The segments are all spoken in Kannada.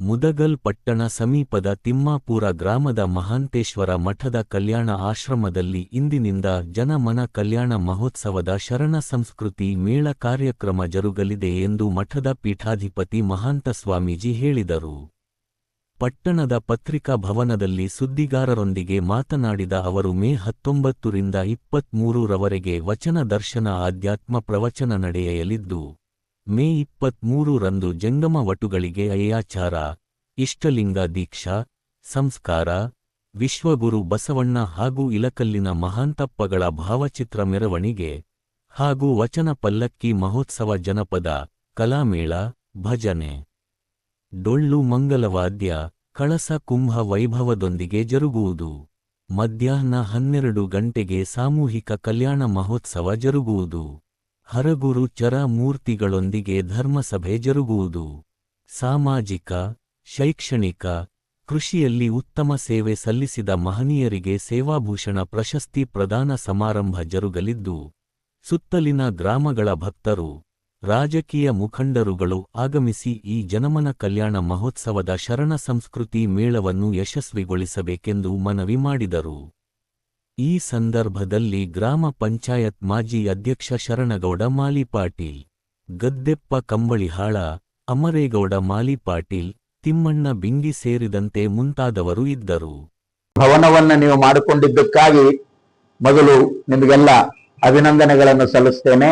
ಮುದಗಲ್ ಪಟ್ಟಣ ಸಮೀಪದ ತಿಮ್ಮಾಪುರ ಗ್ರಾಮದ ಮಹಾಂತೇಶ್ವರ ಮಠದ ಕಲ್ಯಾಣ ಆಶ್ರಮದಲ್ಲಿ ಇಂದಿನಿಂದ ಜನಮನ ಕಲ್ಯಾಣ ಮಹೋತ್ಸವದ ಶರಣ ಸಂಸ್ಕೃತಿ ಮೇಳ ಕಾರ್ಯಕ್ರಮ ಜರುಗಲಿದೆ ಎಂದು ಮಠದ ಪೀಠಾಧಿಪತಿ ಮಹಾಂತ ಸ್ವಾಮೀಜಿ ಹೇಳಿದರು. ಪಟ್ಟಣದ ಪತ್ರಿಕಾ ಭವನದಲ್ಲಿ ಸುದ್ದಿಗಾರರೊಂದಿಗೆ ಮಾತನಾಡಿದ ಅವರು, ಮೇ ಹತ್ತೊಂಬತ್ತರಿಂದ ಇಪ್ಪತ್ಮೂರರವರೆಗೆ ವಚನ ದರ್ಶನ ಆಧ್ಯಾತ್ಮ ಪ್ರವಚನ ನಡೆಯಲಿದ್ದು ಮೇ ಇಪ್ಪತ್ಮೂರರಂದು ಜಂಗಮ ವಟುಗಳಿಗೆ ಅಯ್ಯಾಚಾರ ಇಷ್ಟಲಿಂಗ ದೀಕ್ಷಾ, ಸಂಸ್ಕಾರ, ವಿಶ್ವಗುರು ಬಸವಣ್ಣ ಹಾಗೂ ಇಲಕಲ್ಲಿನ ಮಹಾಂತಪ್ಪಗಳ ಭಾವಚಿತ್ರ ಮೆರವಣಿಗೆ ಹಾಗೂ ವಚನ ಪಲ್ಲಕ್ಕಿ ಮಹೋತ್ಸವ ಜನಪದ ಕಲಾಮೇಳ, ಭಜನೆ. ಡೊಳ್ಳು ಮಂಗಲವಾದ್ಯ, ಕಳಸ ಕುಂಭ ವೈಭವದೊಂದಿಗೆ ಜರುಗುವುದು. ಮಧ್ಯಾಹ್ನ ಹನ್ನೆರಡು ಗಂಟೆಗೆ ಸಾಮೂಹಿಕ ಕಲ್ಯಾಣ ಮಹೋತ್ಸವ ಜರುಗುವುದು. ಹರಗುರು ಚರ ಮೂರ್ತಿಗಳೊಂದಿಗೆ ಧರ್ಮಸಭೆ ಜರುಗುವುದು. ಸಾಮಾಜಿಕ, ಶೈಕ್ಷಣಿಕ, ಕೃಷಿಯಲ್ಲಿ ಉತ್ತಮ ಸೇವೆ ಸಲ್ಲಿಸಿದ ಮಹನೀಯರಿಗೆ ಸೇವಾಭೂಷಣ ಪ್ರಶಸ್ತಿ ಪ್ರದಾನ ಸಮಾರಂಭ ಜರುಗಲಿದ್ದು, ಸುತ್ತಲಿನ ಗ್ರಾಮಗಳ ಭಕ್ತರು, ರಾಜಕೀಯ ಮುಖಂಡರುಗಳು ಆಗಮಿಸಿ ಈ ಜನಮನ ಕಲ್ಯಾಣ ಮಹೋತ್ಸವದ ಶರಣ ಸಂಸ್ಕೃತಿ ಮೇಳವನ್ನು ಯಶಸ್ವಿಗೊಳಿಸಬೇಕೆಂದು ಮನವಿ ಮಾಡಿದರು. ಈ ಸಂದರ್ಭದಲ್ಲಿ ಗ್ರಾಮ ಪಂಚಾಯತ್ ಮಾಜಿ ಅಧ್ಯಕ್ಷ ಶರಣಗೌಡ ಮಾಲಿಪಾಟೀಲ್, ಗದ್ದೆಪ್ಪ ಕಂಬಳಿಹಾಳ, ಅಮರೇಗೌಡ ಮಾಲಿಪಾಟೀಲ್, ತಿಮ್ಮಣ್ಣ ಬಿಂಗಿ ಸೇರಿದಂತೆ ಮುಂತಾದವರು ಇದ್ದರು. ಭವನವನ್ನ ನೀವು ಮಾಡಿಕೊಂಡಿದ್ದಕ್ಕಾಗಿ ಮೊದಲು ನಿಮಗೆಲ್ಲ ಅಭಿನಂದನೆಗಳನ್ನು ಸಲ್ಲಿಸ್ತೇನೆ.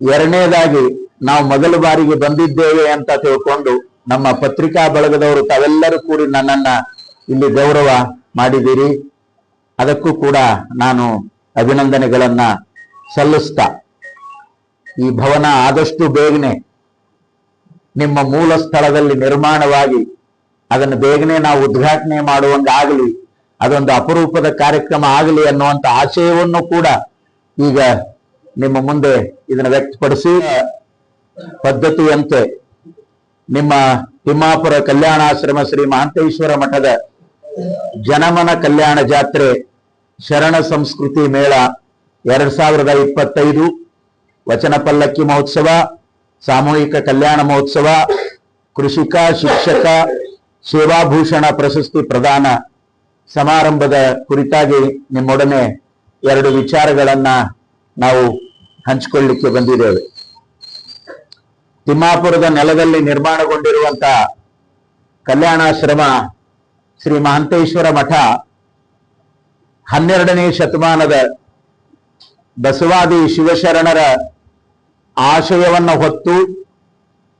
ಎರಡನೇದಾಗಿ ನಾವು ಮೊದಲ ಬಾರಿಗೆ ಬಂದಿದ್ದೇವೆ ಅಂತ ತಿಳ್ಕೊಂಡು ನಮ್ಮ ಪತ್ರಿಕಾ ಬಳಗದವರು ತಾವೆಲ್ಲರೂ ಕೂಡಿ ನನ್ನನ್ನ ಇಲ್ಲಿ ಗೌರವ ಮಾಡಿದ್ದೀರಿ. ಅದಕ್ಕೂ ಕೂಡ ನಾನು ಅಭಿನಂದನೆಗಳನ್ನ ಸಲ್ಲಿಸ್ತಾ, ಈ ಭವನ ಆದಷ್ಟು ಬೇಗನೆ ನಿಮ್ಮ ಮೂಲ ಸ್ಥಳದಲ್ಲಿ ನಿರ್ಮಾಣವಾಗಿ ಅದನ್ನು ಬೇಗನೆ ನಾವು ಉದ್ಘಾಟನೆ ಮಾಡುವಂಗಾಗಲಿ, ಅದೊಂದು ಅಪರೂಪದ ಕಾರ್ಯಕ್ರಮ ಆಗಲಿ ಅನ್ನುವಂಥ ಆಶಯವನ್ನು ಕೂಡ ಈಗ ನಿಮ್ಮ ಮುಂದೆ ಇದನ್ನು ವ್ಯಕ್ತಪಡಿಸಿ, ಪದ್ಧತಿಯಂತೆ ನಿಮ್ಮ ತಿಮ್ಮಾಪುರ ಕಲ್ಯಾಣಾಶ್ರಮ ಶ್ರೀ ಮಹಾಂತೇಶ್ವರ ಮಠದ ಜನಮನ ಕಲ್ಯಾಣ ಜಾತ್ರೆ ಶರಣ ಸಂಸ್ಕೃತಿ ಮೇಳ ಎರಡ್ ಸಾವಿರದ ಇಪ್ಪತ್ತೈದು. ವಚನ ಪಲ್ಲಕ್ಕಿ ಮಹೋತ್ಸವ, ಸಾಮೂಹಿಕ ಕಲ್ಯಾಣ ಮಹೋತ್ಸವ, ಕೃಷಿಕ, ಶಿಕ್ಷಕ, ಸೇವಾಭೂಷಣ ಪ್ರಶಸ್ತಿ ಪ್ರದಾನ ಸಮಾರಂಭದ ಕುರಿತಾಗಿ ನಿಮ್ಮೊಡನೆ ಎರಡು ವಿಚಾರಗಳನ್ನ ನಾವು ಹಂಚಿಕೊಳ್ಳಿಕ್ಕೆ ಬಂದಿದ್ದೇವೆ. ತಿಮ್ಮಾಪುರದ ನೆಲದಲ್ಲಿ ನಿರ್ಮಾಣಗೊಂಡಿರುವಂತ ಕಲ್ಯಾಣಾಶ್ರಮ ಶ್ರೀ ಮಾಂತೇಶ್ವರ ಮಠ ಹನ್ನೆರಡನೇ ಶತಮಾನದ ಬಸವಾದಿ ಶಿವಶರಣರ ಆಶಯವನ್ನ ಹೊತ್ತು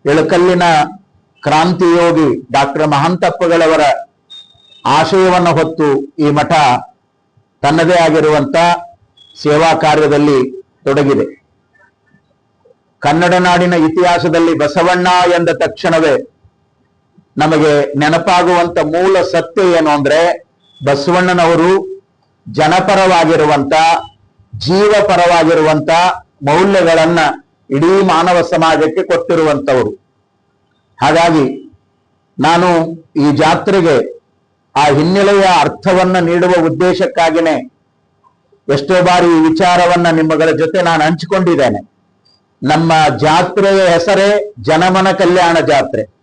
ಇಳಕಲ್ಲಿನ ಕ್ರಾಂತಿಯೋಗಿ ಡಾಕ್ಟರ್ ಮಹಂತಪ್ಪಗಳವರ ಆಶಯವನ್ನ ಹೊತ್ತು ಈ ಮಠ ತನ್ನದೇ ಆಗಿರುವಂತ ಸೇವಾ ಕಾರ್ಯದಲ್ಲಿ ತೊಡಗಿದೆ. ಕನ್ನಡ ನಾಡಿನ ಇತಿಹಾಸದಲ್ಲಿ ಬಸವಣ್ಣ ಎಂದ ತಕ್ಷಣವೇ ನಮಗೆ ನೆನಪಾಗುವಂತ ಮೂಲ ಸತ್ಯ ಏನು ಅಂದ್ರೆ ಬಸವಣ್ಣನವರು ಜನಪರವಾಗಿರುವಂತ, ಜೀವಪರವಾಗಿರುವಂತ ಮೌಲ್ಯಗಳನ್ನ ಇಡೀ ಮಾನವ ಸಮಾಜಕ್ಕೆ ಕೊಟ್ಟಿರುವಂತವರು. ಹಾಗಾಗಿ ನಾನು ಈ ಜಾತ್ರೆಗೆ ಆ ಹಿನ್ನೆಲೆಯ ಅರ್ಥವನ್ನ ನೀಡುವ ಉದ್ದೇಶಕ್ಕಾಗಿನೇ ಎಷ್ಟೋ ಬಾರಿ ಈ ವಿಚಾರವನ್ನ ನಿಮ್ಮಗಳ ಜೊತೆ ನಾನು ಹಂಚಿಕೊಂಡಿದ್ದೇನೆ. ನಮ್ಮ ಜಾತ್ರೆಯ ಹೆಸರೇ ಜನಮನ ಕಲ್ಯಾಣ ಜಾತ್ರೆ.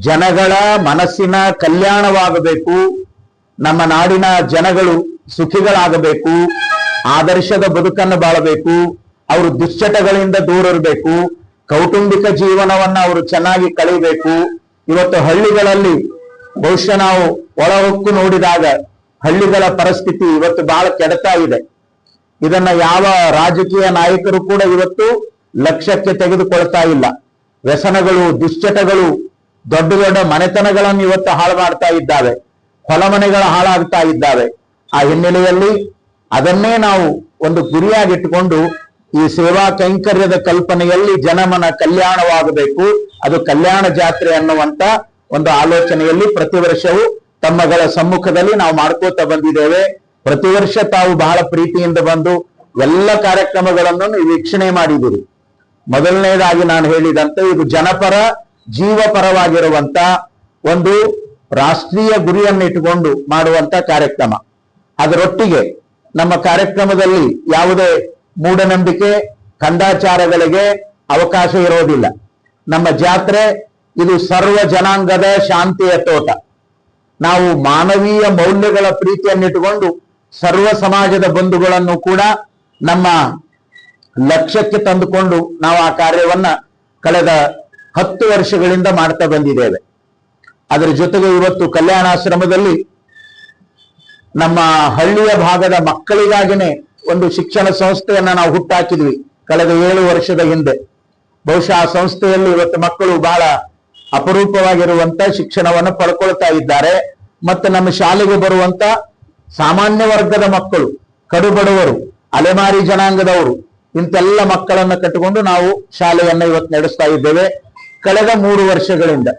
ಜನಗಳ ಮನಸ್ಸಿನ ಕಲ್ಯಾಣವಾಗಬೇಕು. ನಮ್ಮ ನಾಡಿನ ಜನಗಳು ಸುಖಿಗಳಾಗಬೇಕು. ಆದರ್ಶದ ಬದುಕನ್ನು ಬಾಳಬೇಕು. ಅವರು ದುಶ್ಚಟಗಳಿಂದ ದೂರ ಇರಬೇಕು ಕೌಟುಂಬಿಕ ಜೀವನವನ್ನ ಅವರು ಚೆನ್ನಾಗಿ ಕಳಿಬೇಕು ಇವತ್ತು ಹಳ್ಳಿಗಳಲ್ಲಿ ಬಹುಶಃ ನಾವು ಒಳ ಹೊಕ್ಕು ನೋಡಿದಾಗ ಹಳ್ಳಿಗಳ ಪರಿಸ್ಥಿತಿ ಇವತ್ತು ಬಹಳ ಕೆಡತಾ ಇದೆ. ಇದನ್ನ ಯಾವ ರಾಜಕೀಯ ನಾಯಕರು ಕೂಡ ಇವತ್ತು ಲಕ್ಷ್ಯಕ್ಕೆ ತೆಗೆದುಕೊಳ್ತಾ ಇಲ್ಲ. ವ್ಯಸನಗಳು, ದುಶ್ಚಟಗಳು ದೊಡ್ಡ ದೊಡ್ಡ ಮನೆತನಗಳನ್ನು ಇವತ್ತು ಹಾಳು ಮಾಡ್ತಾ ಇದ್ದಾವೆ. ಹೊಲಮನೆಗಳು ಹಾಳಾಗ್ತಾ ಇದ್ದಾವೆ. ಆ ಹಿನ್ನೆಲೆಯಲ್ಲಿ ಅದನ್ನೇ ನಾವು ಒಂದು ಗುರಿಯಾಗಿಟ್ಟುಕೊಂಡು ಈ ಸೇವಾ ಕೈಂಕರ್ಯದ ಕಲ್ಪನೆಯಲ್ಲಿ ಜನಮನ ಕಲ್ಯಾಣವಾಗಬೇಕು. ಅದು ಕಲ್ಯಾಣ ಜಾತ್ರೆ ಅನ್ನುವಂತ ಒಂದು ಆಲೋಚನೆಯಲ್ಲಿ ಪ್ರತಿ ವರ್ಷವೂ ತಮ್ಮಗಳ ಸಮ್ಮುಖದಲ್ಲಿ ನಾವು ಮಾಡ್ಕೋತಾ ಬಂದಿದ್ದೇವೆ. ಪ್ರತಿ ವರ್ಷ ತಾವು ಬಹಳ ಪ್ರೀತಿಯಿಂದ ಬಂದು ಎಲ್ಲ ಕಾರ್ಯಕ್ರಮಗಳನ್ನು ವೀಕ್ಷಣೆ ಮಾಡಿದಿರಿ ಮೊದಲನೇದಾಗಿ ನಾನು ಹೇಳಿದಂತೆ ಇದು ಜನಪರ ಜೀವಪರವಾಗಿರುವಂತ ಒಂದು ರಾಷ್ಟ್ರೀಯ ಗುರಿಯನ್ನು ಇಟ್ಟುಕೊಂಡು ಮಾಡುವಂತ ಕಾರ್ಯಕ್ರಮ. ಅದರೊಟ್ಟಿಗೆ ನಮ್ಮ ಕಾರ್ಯಕ್ರಮದಲ್ಲಿ ಯಾವುದೇ ಮೂಢನಂಬಿಕೆ, ಕಂದಾಚಾರಗಳಿಗೆ ಅವಕಾಶ ಇರೋದಿಲ್ಲ. ನಮ್ಮ ಜಾತ್ರೆ ಇದು ಸರ್ವ ಜನಾಂಗದ ಶಾಂತಿಯ ತೋಟ. ನಾವು ಮಾನವೀಯ ಮೌಲ್ಯಗಳ ಪ್ರೀತಿಯನ್ನಿಟ್ಟುಕೊಂಡು ಸರ್ವ ಸಮಾಜದ ಬಂಧುಗಳನ್ನು ಕೂಡ ನಮ್ಮ ಲಕ್ಷ್ಯಕ್ಕೆ ತಂದುಕೊಂಡು ನಾವು ಆ ಕಾರ್ಯವನ್ನ ಕಳೆದ ಹತ್ತು ವರ್ಷಗಳಿಂದ ಮಾಡ್ತಾ ಬಂದಿದ್ದೇವೆ. ಅದರ ಜೊತೆಗೆ ಇವತ್ತು ಕಲ್ಯಾಣಾಶ್ರಮದಲ್ಲಿ ನಮ್ಮ ಹಳ್ಳಿಯ ಭಾಗದ ಮಕ್ಕಳಿಗಾಗಿನೇ ಒಂದು ಶಿಕ್ಷಣ ಸಂಸ್ಥೆಯನ್ನ ನಾವು ಹುಟ್ಟಾಕಿದ್ವಿ ಕಳೆದ ಏಳು ವರ್ಷದ ಹಿಂದೆ. ಬಹುಶಃ ಆ ಸಂಸ್ಥೆಯಲ್ಲಿ ಇವತ್ತು ಮಕ್ಕಳು ಬಹಳ ಅಪರೂಪವಾಗಿರುವಂತ ಶಿಕ್ಷಣವನ್ನು ಪಡ್ಕೊಳ್ತಾ ಇದ್ದಾರೆ. ಮತ್ತೆ ನಮ್ಮ ಶಾಲೆಗೆ ಬರುವಂತ ಸಾಮಾನ್ಯ ವರ್ಗದ ಮಕ್ಕಳು, ಕಡುಬಡವರು, ಅಲೆಮಾರಿ ಜನಾಂಗದವರು, ಇಂತೆಲ್ಲ ಮಕ್ಕಳನ್ನ ಕಟ್ಟಿಕೊಂಡು ನಾವು ಶಾಲೆಯನ್ನ ಇವತ್ತು ನಡೆಸ್ತಾ ಇದ್ದೇವೆ. ಕಳೆದ ಮೂರು ವರ್ಷಗಳಿಂದ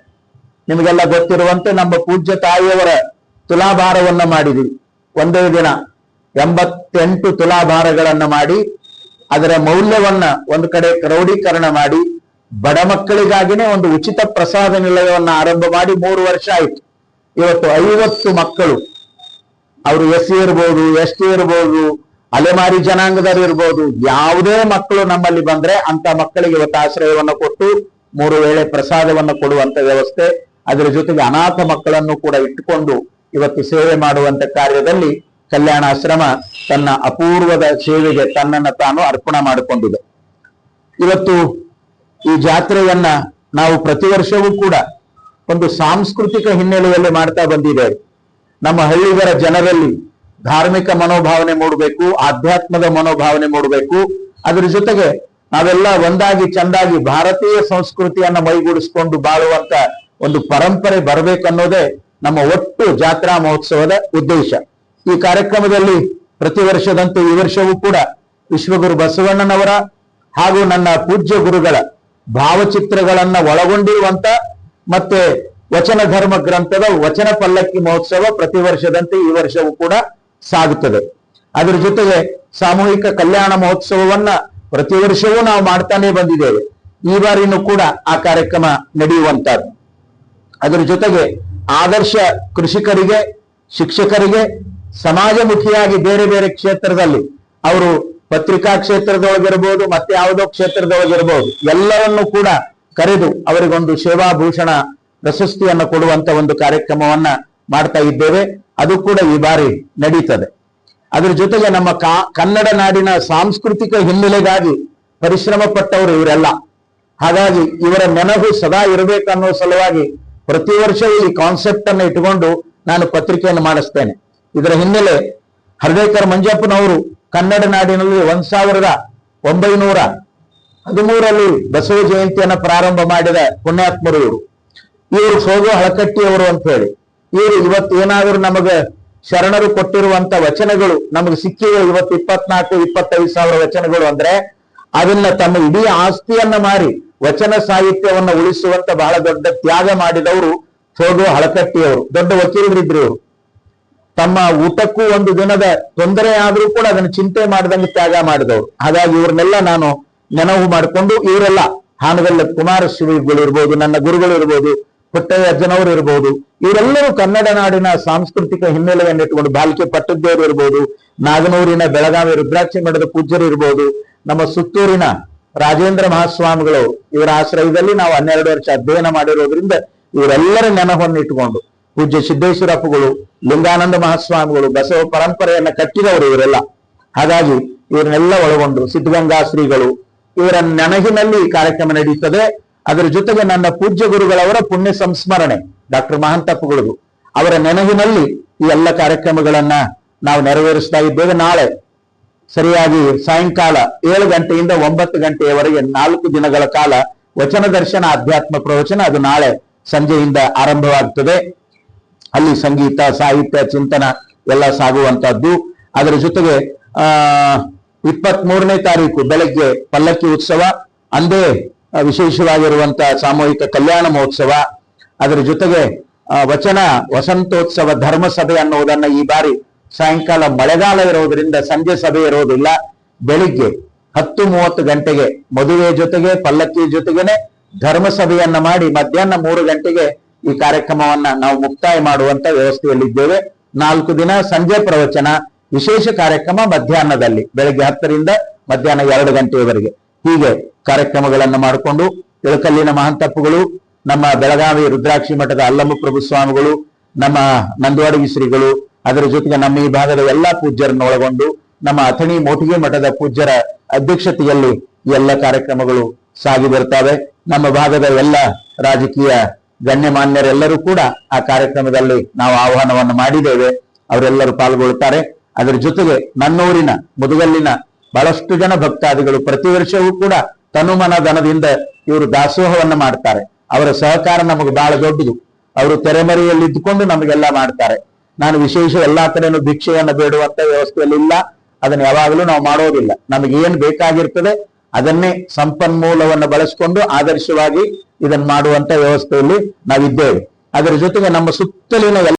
ನಿಮಗೆಲ್ಲ ಗೊತ್ತಿರುವಂತೆ ನಮ್ಮ ಪೂಜ್ಯ ತಾಯಿಯವರ ತುಲಾಭಾರವನ್ನ ಮಾಡಿದ್ವಿ. ಒಂದೇ ದಿನ ಎಂಬತ್ತೆಂಟು ತುಲಾಭಾರಗಳನ್ನ ಮಾಡಿ ಅದರ ಮೌಲ್ಯವನ್ನ ಒಂದು ಕಡೆ ಕ್ರೌಢೀಕರಣ ಮಾಡಿ ಬಡ ಮಕ್ಕಳಿಗಾಗಿನೇ ಒಂದು ಉಚಿತ ಪ್ರಸಾದ ನಿಲಯವನ್ನ ಆರಂಭ ಮಾಡಿ ಮೂರು ವರ್ಷ ಆಯ್ತು. ಇವತ್ತು ಐವತ್ತು ಮಕ್ಕಳು. ಅವರು ಎಸ್ ಸಿ ಇರ್ಬೋದು, ಎಸ್ ಟಿ ಇರ್ಬೋದು, ಅಲೆಮಾರಿ ಜನಾಂಗದವರು ಇರ್ಬೋದು, ಯಾವುದೇ ಮಕ್ಕಳು ನಮ್ಮಲ್ಲಿ ಬಂದ್ರೆ ಅಂತ ಮಕ್ಕಳಿಗೆ ಇವತ್ತು ಆಶ್ರಯವನ್ನ ಕೊಟ್ಟು ಮೂರು ವೇಳೆ ಪ್ರಸಾದವನ್ನು ಕೊಡುವಂತ ವ್ಯವಸ್ಥೆ, ಅದರ ಜೊತೆಗೆ ಅನಾಥ ಮಕ್ಕಳನ್ನು ಕೂಡ ಇಟ್ಟುಕೊಂಡು ಇವತ್ತು ಸೇವೆ ಮಾಡುವಂತ ಕಾರ್ಯದಲ್ಲಿ ಕಲ್ಯಾಣ ಆಶ್ರಮ ತನ್ನ ಅಪೂರ್ವದ ಸೇವೆಗೆ ತನ್ನನ್ನು ತಾನು ಅರ್ಪಣ ಮಾಡಿಕೊಂಡಿದೆ. ಇವತ್ತು ಈ ಜಾತ್ರೆಯನ್ನ ನಾವು ಪ್ರತಿ ವರ್ಷವೂ ಕೂಡ ಒಂದು ಸಾಂಸ್ಕೃತಿಕ ಹಿನ್ನೆಲೆಯಲ್ಲಿ ಮಾಡ್ತಾ ಬಂದಿದ್ದೇವೆ ನಮ್ಮ ಹಳ್ಳಿಗರ ಜನರಲ್ಲಿ ಧಾರ್ಮಿಕ ಮನೋಭಾವನೆ ಮೂಡಬೇಕು, ಆಧ್ಯಾತ್ಮದ ಮನೋಭಾವನೆ ಮೂಡಬೇಕು. ಅದರ ಜೊತೆಗೆ ನಾವೆಲ್ಲ ಒಂದಾಗಿ ಚಂದಾಗಿ ಭಾರತೀಯ ಸಂಸ್ಕೃತಿಯನ್ನ ಮೈಗೂಡಿಸಿಕೊಂಡು ಬಾಳುವಂತ ಒಂದು ಪರಂಪರೆ ಬರಬೇಕನ್ನೋದೇ ನಮ್ಮ ಒಟ್ಟು ಜಾತ್ರಾ ಮಹೋತ್ಸವದ ಉದ್ದೇಶ. ಈ ಕಾರ್ಯಕ್ರಮದಲ್ಲಿ ಪ್ರತಿ ವರ್ಷದಂತೆ ಈ ವರ್ಷವೂ ಕೂಡ ವಿಶ್ವಗುರು ಬಸವಣ್ಣನವರ ಹಾಗೂ ನನ್ನ ಪೂಜ್ಯ ಗುರುಗಳ ಭಾವಚಿತ್ರಗಳನ್ನ ಒಳಗೊಂಡಿರುವಂತ ಮತ್ತೆ ವಚನ ಧರ್ಮ ಗ್ರಂಥದ ವಚನ ಪಲ್ಲಕ್ಕಿ ಮಹೋತ್ಸವ ಪ್ರತಿ ವರ್ಷದಂತೆ ಈ ವರ್ಷವೂ ಕೂಡ ಸಾಗುತ್ತದೆ. ಅದರ ಜೊತೆಗೆ ಸಾಮೂಹಿಕ ಕಲ್ಯಾಣ ಮಹೋತ್ಸವವನ್ನ ಪ್ರತಿ ವರ್ಷವೂ ನಾವು ಮಾಡ್ತಾನೆ ಬಂದಿದ್ದೇವೆ. ಈ ಬಾರಿನೂ ಕೂಡ ಆ ಕಾರ್ಯಕ್ರಮ ನಡೆಯುವಂತದ್ದು ಅದರ ಜೊತೆಗೆ ಆದರ್ಶ ಕೃಷಿಕರಿಗೆ, ಶಿಕ್ಷಕರಿಗೆ, ಸಮಾಜಮುಖಿಯಾಗಿ ಬೇರೆ ಬೇರೆ ಕ್ಷೇತ್ರದಲ್ಲಿ ಅವರು ಪತ್ರಿಕಾ ಕ್ಷೇತ್ರದೊಳಗಿರ್ಬೋದು, ಮತ್ತೆ ಯಾವುದೋ ಕ್ಷೇತ್ರದೊಳಗಿರ್ಬೋದು, ಎಲ್ಲರನ್ನೂ ಕೂಡ ಕರೆದು ಅವರಿಗೊಂದು ಸೇವಾಭೂಷಣ ಪ್ರಶಸ್ತಿಯನ್ನು ಕೊಡುವಂತ ಒಂದು ಕಾರ್ಯಕ್ರಮವನ್ನ ಮಾಡ್ತಾ ಇದ್ದೇವೆ. ಅದು ಕೂಡ ಈ ಬಾರಿ ನಡೀತದೆ. ಅದ್ರ ಜೊತೆಗೆ ನಮ್ಮ ಕನ್ನಡ ನಾಡಿನ ಸಾಂಸ್ಕೃತಿಕ ಹಿನ್ನೆಲೆಗಾಗಿ ಪರಿಶ್ರಮ ಪಟ್ಟವರು ಇವರೆಲ್ಲ. ಹಾಗಾಗಿ ಇವರ ನೆನಪು ಸದಾ ಇರಬೇಕನ್ನೋ ಸಲುವಾಗಿ ಪ್ರತಿ ವರ್ಷ ಈ ಕಾನ್ಸೆಪ್ಟ್ ಅನ್ನು ಇಟ್ಟುಕೊಂಡು ನಾನು ಪತ್ರಿಕೆಯನ್ನು ಮಾಡಿಸ್ತೇನೆ. ಇದರ ಹಿನ್ನೆಲೆ ಹರ್ದೇಕರ್ ಮಂಜಪ್ಪನವರು ಕನ್ನಡ ನಾಡಿನಲ್ಲಿ ಒಂದ್ ಸಾವಿರದ ಒಂಬೈನೂರ ಹದಿಮೂರಲ್ಲಿ ಬಸವ ಜಯಂತಿಯನ್ನ ಪ್ರಾರಂಭ ಮಾಡಿದ ಪುಣ್ಯಾತ್ಮರು ಇವರು. ಇವರು ಸೋಗು ಹಳಕಟ್ಟಿಯವರು ಅಂತ ಹೇಳಿ ಇವರು ಇವತ್ತು ಏನಾದರೂ ನಮಗೆ ಶರಣರು ಕೊಟ್ಟಿರುವಂತ ವಚನಗಳು ನಮಗೆ ಸಿಕ್ಕಿವೆ ಇವತ್ತು ಇಪ್ಪತ್ನಾಲ್ಕು, ಇಪ್ಪತ್ತೈದು ಸಾವಿರ ವಚನಗಳು ಅಂದ್ರೆ ಅದನ್ನ ತಮ್ಮ ಇಡೀ ಆಸ್ತಿಯನ್ನ ಮಾರಿ ವಚನ ಸಾಹಿತ್ಯವನ್ನ ಉಳಿಸುವಂತ ಬಹಳ ದೊಡ್ಡ ತ್ಯಾಗ ಮಾಡಿದವರು ಸೋಗು ಹಳಕಟ್ಟಿಯವರು, ದೊಡ್ಡ ವಕೀಲರಿದ್ರು ಇವರು. ತಮ್ಮ ಊಟಕ್ಕೂ ಒಂದು ದಿನದ ತೊಂದರೆ ಆದ್ರೂ ಕೂಡ ಅದನ್ನು ಚಿಂತೆ ಮಾಡದಂಗೆ ತ್ಯಾಗ ಮಾಡಿದವರು. ಹಾಗಾಗಿ ಇವ್ರನ್ನೆಲ್ಲ ನಾನು ನೆನವು ಮಾಡಿಕೊಂಡು ಇವರೆಲ್ಲ ಹಾನಗಲ್ಲ ಕುಮಾರಸ್ವಾಮಿಗಳು ಇರ್ಬೋದು ನನ್ನ ಗುರುಗಳು ಇರ್ಬೋದು ಪುಟ್ಟಯ್ಯ ಅಜ್ಜನವರು ಇರ್ಬೋದು. ಇವರೆಲ್ಲರೂ ಕನ್ನಡ ನಾಡಿನ ಸಾಂಸ್ಕೃತಿಕ ಹಿನ್ನೆಲೆಯನ್ನು ಇಟ್ಟುಕೊಂಡು ಬಾಲಿಕೆ ಪಟ್ಟದ್ದೇವರು ಇರ್ಬೋದು. ನಾಗನೂರಿನ ಬೆಳಗಾವಿ ರುದ್ರಾಕ್ಷಿ ಮಠದ ಪೂಜ್ಯರು ಇರ್ಬೋದು. ನಮ್ಮ ಸುತ್ತೂರಿನ ರಾಜೇಂದ್ರ ಮಹಾಸ್ವಾಮಿಗಳು ಇವರ ಆಶ್ರಯದಲ್ಲಿ ನಾವು ಹನ್ನೆರಡು ವರ್ಷ ಅಧ್ಯಯನ ಮಾಡಿರೋದ್ರಿಂದ ಇವರೆಲ್ಲರ ನೆನಪನ್ನು ಇಟ್ಟುಕೊಂಡು ಪೂಜ್ಯ ಸಿದ್ದೇಶ್ವರಪ್ಪಗಳು, ಲಿಂಗಾನಂದ ಮಹಾಸ್ವಾಮಿಗಳು, ಬಸವ ಪರಂಪರೆಯನ್ನ ಕಟ್ಟಿದವರು ಇವರೆಲ್ಲ. ಹಾಗಾಗಿ ಇವರನ್ನೆಲ್ಲ ಒಳಗೊಂಡು ಸಿದ್ಧಗಂಗಾ ಶ್ರೀಗಳು ಇವರ ನೆನಹಿನಲ್ಲಿ ಈ ಕಾರ್ಯಕ್ರಮ ನಡೆಯುತ್ತದೆ. ಅದರ ಜೊತೆಗೆ ನನ್ನ ಪೂಜ್ಯ ಗುರುಗಳವರ ಪುಣ್ಯ ಸಂಸ್ಮರಣೆ, ಡಾಕ್ಟರ್ ಮಹಾಂತಪ್ಪಗಳು ಅವರ ನೆನಹಿನಲ್ಲಿ ಈ ಎಲ್ಲ ಕಾರ್ಯಕ್ರಮಗಳನ್ನ ನಾವು ನೆರವೇರಿಸ್ತಾ ಇದ್ದೇವೆ. ನಾಳೆ ಸರಿಯಾಗಿ ಸಾಯಂಕಾಲ ಏಳು ಗಂಟೆಯಿಂದ ಒಂಬತ್ತು ಗಂಟೆಯವರೆಗೆ ನಾಲ್ಕು ದಿನಗಳ ಕಾಲ ವಚನ ದರ್ಶನ ಅಧ್ಯಾತ್ಮ ಪ್ರವಚನ ಅದು ನಾಳೆ ಸಂಜೆಯಿಂದ ಆರಂಭವಾಗ್ತದೆ. ಅಲ್ಲಿ ಸಂಗೀತ, ಸಾಹಿತ್ಯ, ಚಿಂತನ ಎಲ್ಲ ಸಾಗುವಂತಹದ್ದು. ಅದರ ಜೊತೆಗೆ, ಆ ಇಪ್ಪತ್ತ್ ಮೂರನೇ ತಾರೀಕು ಬೆಳಗ್ಗೆ ಪಲ್ಲಕ್ಕಿ ಉತ್ಸವ. ಅಂದೇ ವಿಶೇಷವಾಗಿರುವಂತಹ ಸಾಮೂಹಿಕ ಕಲ್ಯಾಣ ಮಹೋತ್ಸವ. ಅದರ ಜೊತೆಗೆ ವಚನ ವಸಂತೋತ್ಸವ ಧರ್ಮ ಸಭೆ ಅನ್ನುವುದನ್ನ ಈ ಬಾರಿ ಸಾಯಂಕಾಲ ಮಳೆಗಾಲ ಇರೋದ್ರಿಂದ ಸಂಜೆ ಸಭೆ ಇರೋದಿಲ್ಲ. ಬೆಳಿಗ್ಗೆ ಹತ್ತು ಮೂವತ್ತು ಗಂಟೆಗೆ ಮದುವೆ ಜೊತೆಗೆ, ಪಲ್ಲಕ್ಕಿ ಜೊತೆಗೇನೆ ಧರ್ಮ ಸಭೆಯನ್ನ ಮಾಡಿ ಮಧ್ಯಾಹ್ನ ಮೂರು ಗಂಟೆಗೆ ಈ ಕಾರ್ಯಕ್ರಮವನ್ನ ನಾವು ಮುಕ್ತಾಯ ಮಾಡುವಂತ ವ್ಯವಸ್ಥೆಯಲ್ಲಿದ್ದೇವೆ. ನಾಲ್ಕು ದಿನ ಸಂಜೆ ಪ್ರವಚನ, ವಿಶೇಷ ಕಾರ್ಯಕ್ರಮ ಮಧ್ಯಾಹ್ನದಲ್ಲಿ, ಬೆಳಗ್ಗೆ ಹತ್ತರಿಂದ ಮಧ್ಯಾಹ್ನ ಎರಡು ಗಂಟೆಯವರೆಗೆ ಹೀಗೆ ಕಾರ್ಯಕ್ರಮಗಳನ್ನು ಮಾಡಿಕೊಂಡು ಇಳಕಲ್ಲಿನ ಮಹಾಂತಪ್ಪುಗಳು, ನಮ್ಮ ಬೆಳಗಾವಿ ರುದ್ರಾಕ್ಷಿ ಮಠದ ಅಲ್ಲಮ್ಮ ಪ್ರಭು ಸ್ವಾಮಿಗಳು, ನಮ್ಮ ನಂದವಾಡಗಿ ಶ್ರೀಗಳು, ಅದರ ಜೊತೆಗೆ ನಮ್ಮ ಈ ಭಾಗದ ಎಲ್ಲಾ ಪೂಜ್ಯರನ್ನು ಒಳಗೊಂಡು ನಮ್ಮ ಅಥಣಿ ಮೋಟಿಗೆ ಮಠದ ಪೂಜ್ಯರ ಅಧ್ಯಕ್ಷತೆಯಲ್ಲಿ ಎಲ್ಲ ಕಾರ್ಯಕ್ರಮಗಳು ಸಾಗಿ ಬರ್ತವೆ ನಮ್ಮ ಭಾಗದ ಎಲ್ಲ ರಾಜಕೀಯ ಗಣ್ಯಮಾನ್ಯರೆಲ್ಲರೂ ಕೂಡ ಆ ಕಾರ್ಯಕ್ರಮದಲ್ಲಿ ನಾವು ಆಹ್ವಾನವನ್ನು ಮಾಡಿದ್ದೇವೆ. ಅವರೆಲ್ಲರೂ ಪಾಲ್ಗೊಳ್ಳುತ್ತಾರೆ. ಅದರ ಜೊತೆಗೆ ನನ್ನೂರಿನ, ಮುದುಗಲ್ಲಿನ ಬಹಳಷ್ಟು ಜನ ಭಕ್ತಾದಿಗಳು ಪ್ರತಿ ವರ್ಷವೂ ಕೂಡ ತನುಮನ ಧನದಿಂದ ಇವರು ದಾಸೋಹವನ್ನ ಮಾಡ್ತಾರೆ. ಅವರ ಸಹಕಾರ ನಮಗೆ ಬಹಳ ದೊಡ್ಡದು. ಅವರು ತೆರೆಮರೆಯಲ್ಲಿ ಇದ್ದುಕೊಂಡು ನಮಗೆಲ್ಲ ಮಾಡ್ತಾರೆ. ನಾನು ವಿಶೇಷ ಎಲ್ಲಾ ಕಡೆನೂ ಭಿಕ್ಷೆಯನ್ನು ಬೇಡುವಂತ ವ್ಯವಸ್ಥೆಯಲ್ಲಿ ಇಲ್ಲ. ಅದನ್ನ ಯಾವಾಗಲೂ ನಾವು ಮಾಡೋದಿಲ್ಲ. ನಮಗೆ ಏನ್ ಬೇಕಾಗಿರ್ತದೆ ಅದನ್ನೇ ಸಂಪನ್ಮೂಲವನ್ನು ಬಳಸಿಕೊಂಡು ಆದರ್ಶವಾಗಿ ಇದನ್ನ ಮಾಡುವಂತ ವ್ಯವಸ್ಥೆಯಲ್ಲಿ ನಾವಿದ್ದೇವೆ. ಅದರ ಜೊತೆಗೆ ನಮ್ಮ ಸುತ್ತಲಿನ